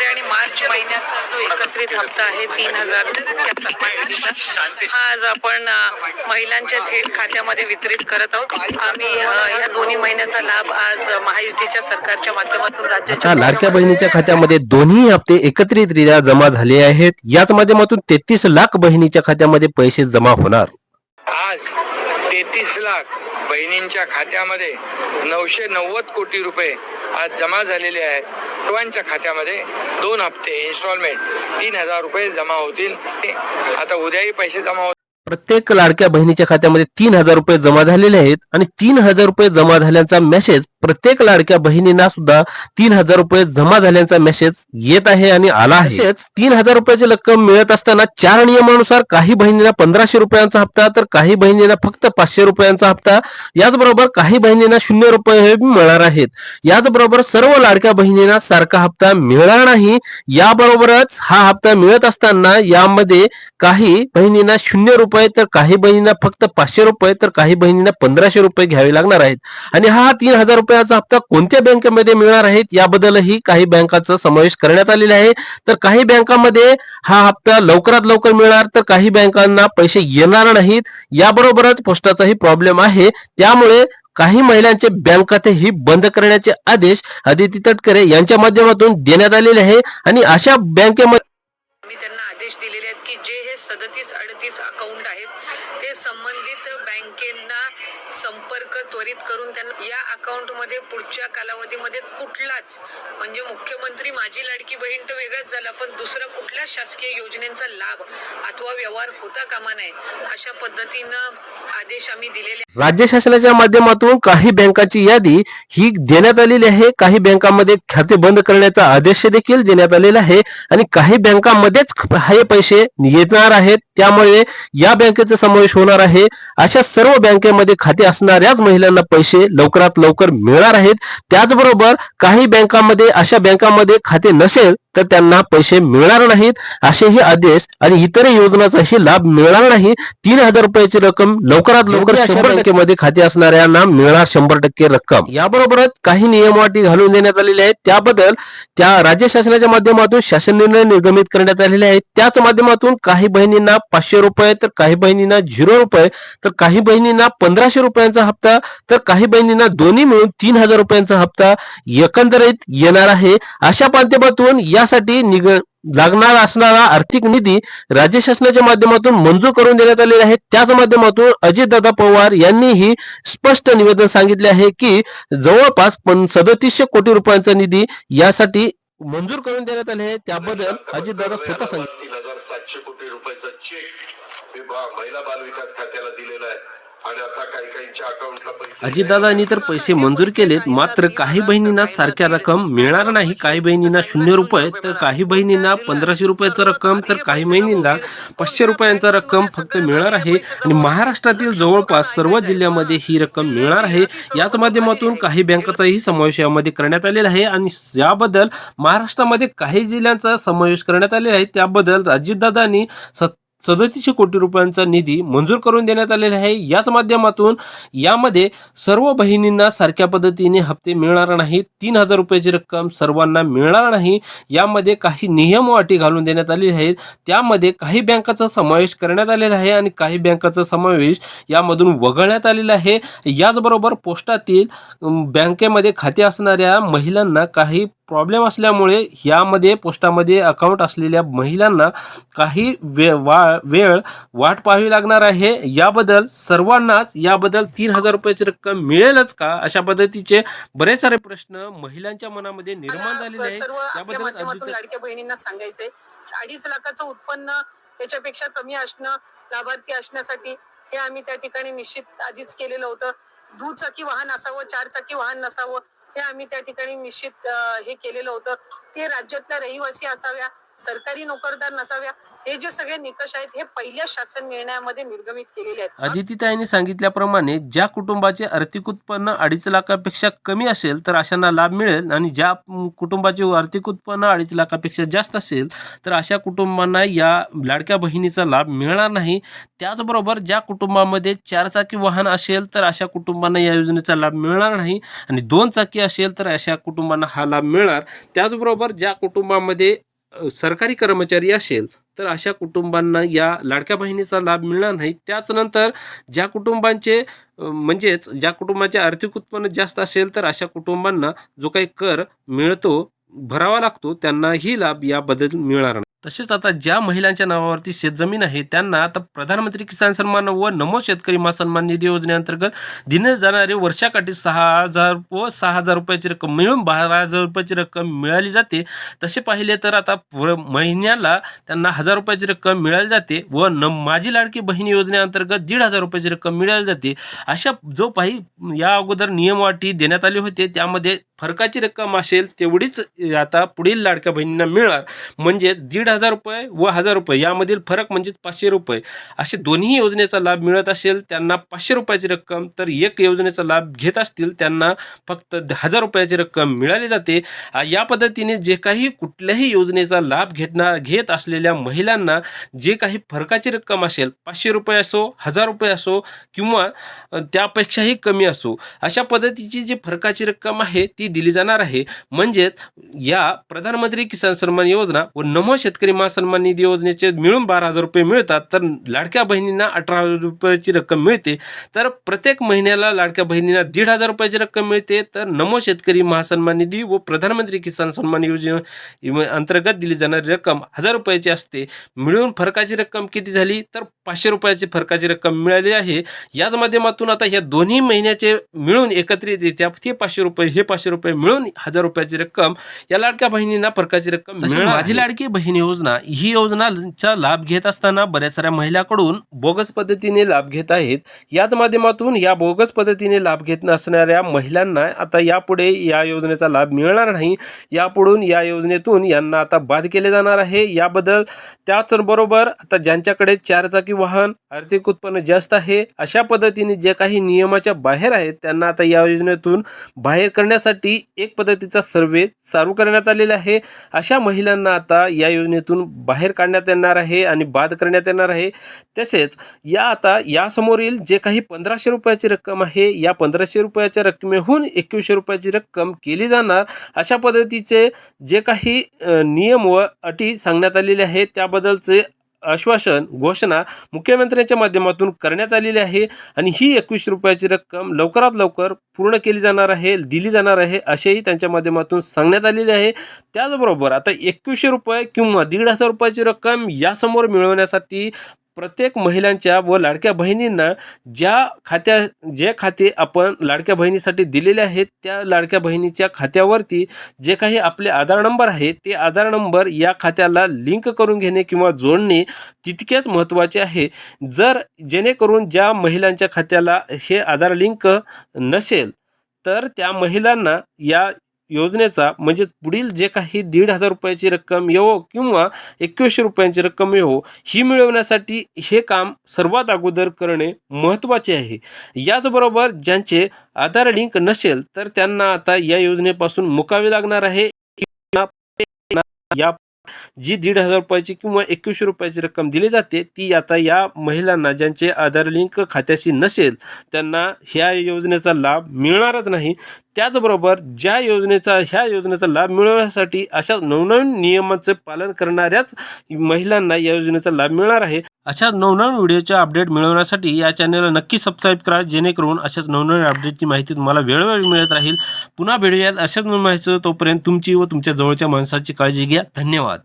February आणि मार्च महिन्याचा जो एकत्रित हप्ता आहे तीन हजार हा आज आपण महिलांच्या थेट खात्यामध्ये वितरित करत आहोत. आम्ही या दोन्ही महिन्याचा लाभ आज महायुतीच्या सरकारच्या माध्यमातून राज्याच्या लाडक्या बहिणीच्या खात्यामध्ये दोन्ही हप्ते एकत्रितरित्या जमा झाले आहेत. याच माध्यमातून तेहतीस लाख बहिणीच्या खात्यामध्ये पैसे जमा होणार. आज बहिणींच्या खात्यामध्ये नऊशे नव्वद कोटी रुपये आज जमा झालेले आहेत. सर्वांच्या खात्यामध्ये दोन हप्ते इन्स्टॉलमेंट तीन हजार रुपये जमा होतील. आता उद्याही पैसे जमा होतील प्रत्येक लाडक्या बहिणीच्या खात्यामध्ये तीन हजार रुपये जमा झालेले आहेत आणि तीन हजार रुपये जमा झाल्याचा मेसेज प्रत्येक लाडक्या बहिणींना सुद्धा तीन हजार रुपये जमा झाल्याचा मेसेज येत आहे आणि आला आहे. तीन हजार रुपयाची रक्कम मिळत असताना चार नियमानुसार काही बहिणींना पंधराशे रुपयांचा हप्ता तर काही बहिणींना फक्त पाचशे रुपयांचा हप्ता याचबरोबर काही बहिणींना शून्य रुपये हे मिळणार आहेत. याचबरोबर सर्व लाडक्या बहिणींना सारखा हप्ता मिळणार नाही. याबरोबरच हा हप्ता मिळत असताना यामध्ये काही बहिणींना शून्य रुपये तर काही बहिणींना फक्त पाचशे रुपये तर काही बहिणींना पंधराशे रुपये घ्यावे लागणार आहेत. आणि हा तीन हजार रुपयाचा हप्ता कोणत्या बँकेमध्ये मिळणार आहेत याबद्दलही काही बँकाचा समावेश करण्यात आलेला आहे. तर काही बँकांमध्ये हा हप्ता लवकरात लवकर मिळणार तर काही बँकांना पैसे येणार नाहीत. याबरोबरच पोस्टाचाही प्रॉब्लेम आहे. त्यामुळे काही महिलांचे बँक खातेही बंद करण्याचे आदेश आदिती तटकरे यांच्या माध्यमातून देण्यात आलेले आहे. आणि अशा बँकेमध्ये त्यांना आदेश दिलेले आहेत की जे हे सदतीस अडतीस अकाउंट आहेत ते संबंधित बँकेंना संपर्क त्वरित करून त्यांना या अकाउंटमध्ये पुढच्या कालावधीमध्ये कुठलाच म्हणजे मुख्यमंत्री माझी लाडकी बहीण तर वेगळंच झाला पण दुसरा कुठल्या शासकीय योजनेचा लाभ अथवा व्यवहार होता कामा नये अशा पद्धतीनं आदेश आम्ही दिलेले राज्य शासनाच्या माध्यमातून काही बँकाची यादी ही देण्यात आलेली आहे. काही बँकांमध्ये खाते बंद करण्याचा आदेश देखील देण्यात आलेला आहे आणि काही बँकांमध्येच हे पैसे येणार आहेत. त्यामुळे या बँकेचा समावेश होणार आहे. अशा सर्व बँकेमध्ये खाते असणाऱ्याच महिलांना पैसे लवकरात लवकर मिळणार आहेत. त्याचबरोबर काही बँकांमध्ये अशा बँकांमध्ये खाते नसेल तर त्यांना पैसे मिळणार नाहीत असेही आदेश आणि इतर योजनाचाही लाभ मिळणार नाही. तीन हजार रुपयाची रक्कम लवकरात लवकर शंभर बँकेमध्ये खाते असणाऱ्यांना मिळणार शंभर टक्के रक्कम. याबरोबरच काही नियमवाटी घालून देण्यात आलेल्या आहेत. त्याबद्दल त्या राज्य शासनाच्या माध्यमातून शासन निर्णय निर्गमित करण्यात आलेले आहेत. त्याच माध्यमातून काही बहिणींना पाचशे रुपये तर काही बहिणींना झिरो रुपये तर काही बहिणींना पंधराशे रुपयांचा हप्ता तर काही बहिणींना दोन्ही मिळून तीन हजार रुपयांचा हप्ता एकंदरीत येणार आहे. अशा माध्यमातून यासाठी निग लागणार असणारा आर्थिक निधी राज्य शासनाच्या माध्यमातून मंजूर करून देण्यात आलेला आहे. त्याच माध्यमातून अजितदादा पवार यांनीही स्पष्ट निवेदन सांगितले आहे की जवळपास पण सदतीसशे कोटी रुपयांचा निधी यासाठी मंजूर करून देण्यात आले आहे. त्याबद्दल अजितदादा स्वतः सांगितले. सातशे कोटी रुपयाचा चेक महिला बाल विकास खात्याला दिलेला आहे. आणि अजितदादांनी तर पैसे मंजूर केलेत मात्र काही बहिणींना सारख्या रक्कम मिळणार नाही. काही बहिणींना शून्य रुपये तर काही बहिणींना पंधराशे रुपयाचं रक्कम तर काही बहिणींना पाचशे रुपयांचा रक्कम फक्त मिळणार आहे. आणि महाराष्ट्रातील जवळपास सर्व जिल्ह्यामध्ये ही रक्कम मिळणार आहे. याच माध्यमातून काही बँकाचाही समावेश यामध्ये करण्यात आलेला आहे. आणि याबद्दल महाराष्ट्रामध्ये काही जिल्ह्यांचा समावेश करण्यात आलेला आहे. त्याबद्दल अजितदादांनी सत सदतीसशे कोटी रुपयांचा निधी मंजूर करून देण्यात आलेला आहे. याच माध्यमातून यामध्ये सर्व बहिणींना सारख्या पद्धतीने हप्ते मिळणार नाही तीन हजार रुपयाची रक्कम सर्वांना मिळणार नाही. यामध्ये काही नियम व अटी घालून देण्यात आलेले आहेत. त्यामध्ये काही बँकाचा समावेश करण्यात आलेला आहे आणि काही बँकाचा समावेश यामधून वगळण्यात आलेला आहे. याचबरोबर पोस्टातील बँकेमध्ये खाते असणाऱ्या महिलांना काही प्रॉब्लेम असल्यामुळे यामध्ये पोस्टामध्ये अकाउंट असलेल्या महिलांना काही वे वा वेळ वाट पाहावी लागणार आहे. याबद्दल सर्वांनाच याबद्दल तीन हजार रुपयाची रक्कम मिळेलच का? अशा पद्धतीचे बरेच सारे प्रश्न महिलांच्या मनामध्ये निर्माण झालेले आहेत. सर्व आपल्या याबद्दल माध्यमातून अजित- लाडक्या बहिणींना सांगायचंय अडीच लाखाचं उत्पन्न त्याच्यापेक्षा कमी असणं लाभार्थी असण्यासाठी हे आम्ही त्या ठिकाणी निश्चित आधीच केलेलं होतं. दुचाकी वाहन असावं चार चाकी वाहन नसावं हे आम्ही त्या ठिकाणी निश्चित हे केलेलं होतं. ते राज्यातल्या रहिवासी असाव्या सरकारी नोकरदार नसाव्या हे जे सगळे निकष आहेत हे पहिल्या शासन निर्णयामध्ये निर्गमित केलेले आहेत. अदितीताईंनी सांगितल्याप्रमाणे ज्या कुटुंबाचे आर्थिक उत्पन्न अडीच लाखापेक्षा कमी असेल तर अशांना लाभ मिळेल आणि ज्या कुटुंबाचे आर्थिक उत्पन्न अडीच लाखापेक्षा जास्त असेल तर अशा कुटुंबांना या लाडक्या बहिणीचा लाभ मिळणार नाही. त्याचबरोबर ज्या कुटुंबामध्ये चार चाकी वाहन असेल तर अशा कुटुंबांना या योजनेचा लाभ मिळणार नाही आणि दोन चाकी असेल तर अशा कुटुंबांना हा लाभ मिळणार. त्याचबरोबर ज्या कुटुंबामध्ये सरकारी कर्मचारी असेल तर अशा कुटुंबांना या लाडक्या बहिणीचा लाभ मिळणार नाही. त्याचनंतर ज्या कुटुंबांचे म्हणजेच ज्या कुटुंबाचे आर्थिक उत्पन्न जास्त असेल तर अशा कुटुंबांना जो काही कर मिळतो भरावा लागतो त्यांनाही लाभ याबद्दल मिळणार नाही. तसेच आता ज्या महिलांच्या नावावरती शेतजमीन आहे त्यांना आता प्रधानमंत्री किसान सन्मान व नमो शेतकरी महासन्मान निधी योजनेअंतर्गत दिले जाणारे वर्षाकाठी सहा हजार व सहा हजार रुपयाची रक्कम मिळून बारा हजार रुपयाची रक्कम मिळाली जाते. तसे पाहिले तर आता महिन्याला त्यांना हजार रुपयाची रक्कम मिळाली जाते व न माझी लाडकी बहीण योजनेअंतर्गत दीड हजार रुपयाची रक्कम मिळाली जाते. अशा जो काही या अगोदर नियमवाटी देण्यात आली होते त्यामध्ये फरकाची रक्कम असेल तेवढीच आता पुढील लाडक्या बहिणींना मिळणार. म्हणजेच दीड हजार रुपये व हजार रुपये. यामधील फरक म्हणजे पाचशे रुपये. असे दोन्ही योजनेचा लाभ मिळत असेल त्यांना पाचशे रुपयाची रक्कम. तर एक योजनेचा लाभ घेत असतील त्यांना फक्त हजार रुपयाची रक्कम मिळाली जाते. या पद्धतीने जे काही कुठल्याही योजनेचा लाभ घेतणार घेत असलेल्या महिलांना जे काही फरकाची रक्कम असेल पाचशे रुपये असो हजार रुपये असो किंवा त्यापेक्षाही कमी असो अशा पद्धतीची जी फरकाची रक्कम आहे ती दिली जाणार आहे. म्हणजेच या प्रधानमंत्री किसान सन्मान योजना व नमो शेतकरी मा सन्मान निधी योजनेचे मिळून बारा हजार रुपये मिळतात तर लाडक्या बहिणींना अठरा हजार रुपयाची रक्कम मिळते. तर प्रत्येक महिन्याला लाडक्या बहिणींना दीड हजार रुपयाची रक्कम मिळते. तर नमो शेतकरी महासन्मान निधी व प्रधानमंत्री किसान सन्मान योजने अंतर्गत दिली जाणारी रक्कम हजार रुपयाची असते. मिळून फरकाची रक्कम किती झाली? तर पाचशे रुपयाची फरकाची रक्कम मिळाली आहे. याच माध्यमातून आता या दोन्ही महिन्याचे मिळून एकत्रित येत्या ते पाचशे रुपये हे पाचशे रुपये मिळून हजार रुपयाची रक्कम या लाडक्या बहिणींना फरकाची रक्कम माझी लाडकी बहीण योजना ही योजनाचा लाभ घेत असताना बऱ्याच साऱ्या महिलाकडून बोगस पद्धतीने लाभ घेत आहेत. याच माध्यमातून या बोगस पद्धतीने लाभ घेत नसणाऱ्या महिलांना आता यापुढे या योजनेचा लाभ मिळणार नाही. यापुढून या योजनेतून यांना आता बाद केले जाणार आहे. याबद्दल त्याचबरोबर आता ज्यांच्याकडे चारचाकी वाहन आर्थिक उत्पन्न जास्त आहे अशा पद्धतीने जे काही नियमाच्या बाहेर आहेत त्यांना आता या योजनेतून बाहेर करण्यासाठी एक पद्धतीचा सर्वे चालू करण्यात आलेला आहे. अशा महिलांना आता या योजनेतून बाहेर काढण्यात येणार आहे आणि बाद करण्यात येणार आहे. तसेच या आता यासमोरील जे काही पंधराशे रुपयाची रक्कम आहे या पंधराशे रुपयाच्या रकमेहून एकवीसशे रुपयाची रक्कम केली जाणार. अशा पद्धतीचे जे काही नियम व अटी सांगण्यात आलेले आहेत त्याबद्दलचे आश्वासन घोषणा मुख्यमंत्र्यांच्या माध्यमातून करण्यात आलेली आहे आणि ही एकवीस रुपयाची रक्कम लवकरात लवकर पूर्ण केली जाणार आहे दिली जाणार आहे असेही त्यांच्या माध्यमातून सांगण्यात आलेले आहे. त्याचबरोबर आता एकवीसशे रुपये किंवा दीड हजार रुपयाची रक्कम यासमोर मिळवण्यासाठी प्रत्येक महिलांच्या व लाडक्या बहिणींना ज्या खात्या जे खाते आपण लाडक्या बहिणीसाठी दिलेले आहेत त्या लाडक्या बहिणीच्या खात्यावरती जे काही आपले आधार नंबर आहे ते आधार नंबर या खात्याला लिंक करून घेणे किंवा जोडणे तितकेच महत्त्वाचे आहे. जर जेणेकरून ज्या महिलांच्या खात्याला हे आधार लिंक नसेल तर त्या महिलांना या योजनेचा म्हणजे पुढील जे काही दीड हजार रुपयाची रक्कम येवो किंवा एकवीसशे रुपयांची रक्कम येवो ही मिळवण्यासाठी हे काम सर्वात अगोदर करणे महत्त्वाचे आहे. याचबरोबर ज्यांचे आधार लिंक नसेल तर त्यांना आता या योजनेपासून मुकावे लागणार आहे. या जी दीड हजार रुपयाची किंवा एकवीसशे रुपयाची रक्कम दिली जाते ती आता या महिलांना ज्यांचे आधार लिंक खात्याशी नसेल त्यांना ह्या योजनेचा लाभ मिळणारच नाही. त्याचबरोबर ज्या योजनेचा ह्या योजनेचा लाभ मिळवण्यासाठी अशा नवनवीन नियमांचे पालन करणाऱ्याच महिलांना या योजनेचा लाभ मिळणार आहे. अशा नवनवीन व्हिडिओचे अपडेट मिळवण्यासाठी या चॅनलला नक्की सबस्क्राईब करा जेणेकरून अशाच नवनवीन अपडेटची माहिती तुम्हाला वेळोवेळी मिळत राहील. पुन्हा भेटूयात अशाच माहिती तोपर्यंत तुमची व तुमच्या जवळच्या माणसाची काळजी घ्या. धन्यवाद.